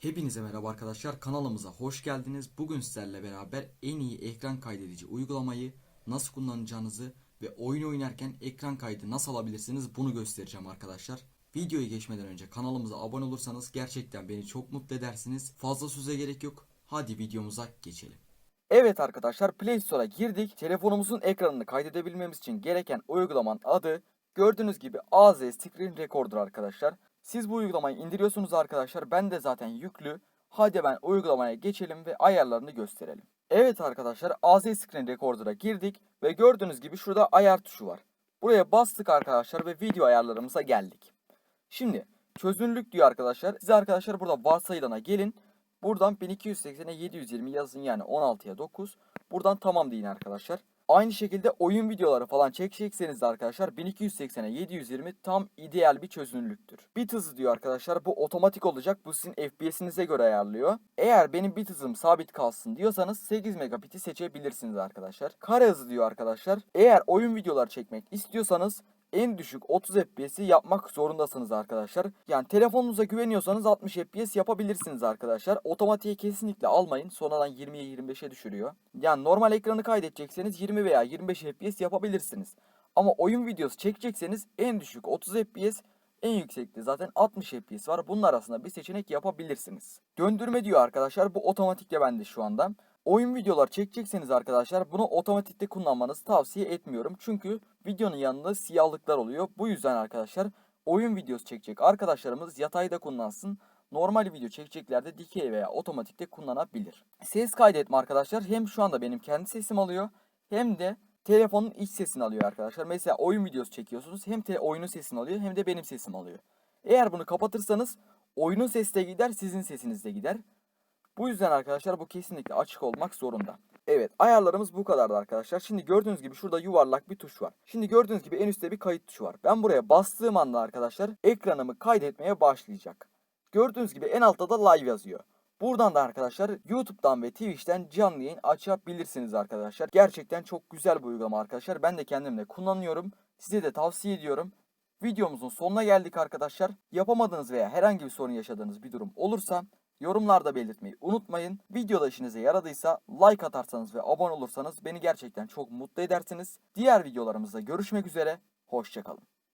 Hepinize merhaba arkadaşlar kanalımıza hoş geldiniz. Bugün sizlerle beraber en iyi ekran kaydedici uygulamayı nasıl kullanacağınızı ve oyun oynarken ekran kaydı nasıl alabilirsiniz bunu göstereceğim arkadaşlar. Videoyu geçmeden önce kanalımıza abone olursanız gerçekten beni çok mutlu edersiniz. Fazla söze gerek yok. Hadi videomuza geçelim. Evet arkadaşlar Play Store'a girdik. Telefonumuzun ekranını kaydedebilmemiz için gereken uygulamanın adı gördüğünüz gibi AZ Screen Recorder arkadaşlar. Siz bu uygulamayı indiriyorsunuz arkadaşlar. Ben de zaten yüklü. Hadi ben uygulamaya geçelim ve ayarlarını gösterelim. Evet arkadaşlar AZ Screen Recorder'a girdik ve gördüğünüz gibi şurada ayar tuşu var. Buraya bastık arkadaşlar ve video ayarlarımıza geldik. Şimdi çözünürlük diyor arkadaşlar. Siz arkadaşlar burada varsayılana gelin. Buradan 1280'e 720 yazın yani 16'ya 9. Buradan tamam deyin arkadaşlar. Aynı şekilde oyun videoları falan çekecekseniz de arkadaşlar 1280'e 720 tam ideal bir çözünürlüktür. Bit hızı diyor arkadaşlar bu otomatik olacak. Bu sizin FPS'inize göre ayarlıyor. Eğer benim bit hızım sabit kalsın diyorsanız 8 megabit'i seçebilirsiniz arkadaşlar. Kare hızı diyor arkadaşlar. Eğer oyun videoları çekmek istiyorsanız en düşük 30 FPS'i yapmak zorundasınız arkadaşlar. Yani telefonunuza güveniyorsanız 60 FPS yapabilirsiniz arkadaşlar. Otomatiğe kesinlikle almayın. Sonradan 20'ye 25'e düşürüyor. Yani normal ekranı kaydedecekseniz 20 veya 25 FPS yapabilirsiniz. Ama oyun videosu çekecekseniz en düşük 30 FPS en yüksekte zaten 60 FPS var. Bunun arasında bir seçenek yapabilirsiniz. Döndürme diyor arkadaşlar. Bu otomatikle bende şu anda. Oyun videolar çekecekseniz arkadaşlar bunu otomatikte kullanmanızı tavsiye etmiyorum. Çünkü videonun yanında siyahlıklar oluyor. Bu yüzden arkadaşlar oyun videosu çekecek arkadaşlarımız yatayda kullansın. Normal video çekecekler de dikey veya otomatikte kullanabilir. Ses kaydetme arkadaşlar hem şu anda benim kendi sesim alıyor hem de telefonun iç sesini alıyor arkadaşlar. Mesela oyun videosu çekiyorsunuz hem oyunun sesini alıyor hem de benim sesim alıyor. Eğer bunu kapatırsanız oyunun sesi de gider sizin sesiniz de gider. Bu yüzden arkadaşlar bu kesinlikle açık olmak zorunda. Evet ayarlarımız bu kadardı arkadaşlar. Şimdi gördüğünüz gibi şurada yuvarlak bir tuş var. Şimdi gördüğünüz gibi en üstte bir kayıt tuşu var. Ben buraya bastığım anda arkadaşlar ekranımı kaydetmeye başlayacak. Gördüğünüz gibi en altta da live yazıyor. Buradan da arkadaşlar YouTube'dan ve Twitch'ten canlı yayın açabilirsiniz arkadaşlar. Gerçekten çok güzel bir uygulama arkadaşlar. Ben de kendimle kullanıyorum. Size de tavsiye ediyorum. Videomuzun sonuna geldik arkadaşlar. Yapamadığınız veya herhangi bir sorun yaşadığınız bir durum olursa yorumlarda belirtmeyi unutmayın. Videoda işinize yaradıysa like atarsanız ve abone olursanız beni gerçekten çok mutlu edersiniz. Diğer videolarımızda görüşmek üzere. Hoşçakalın.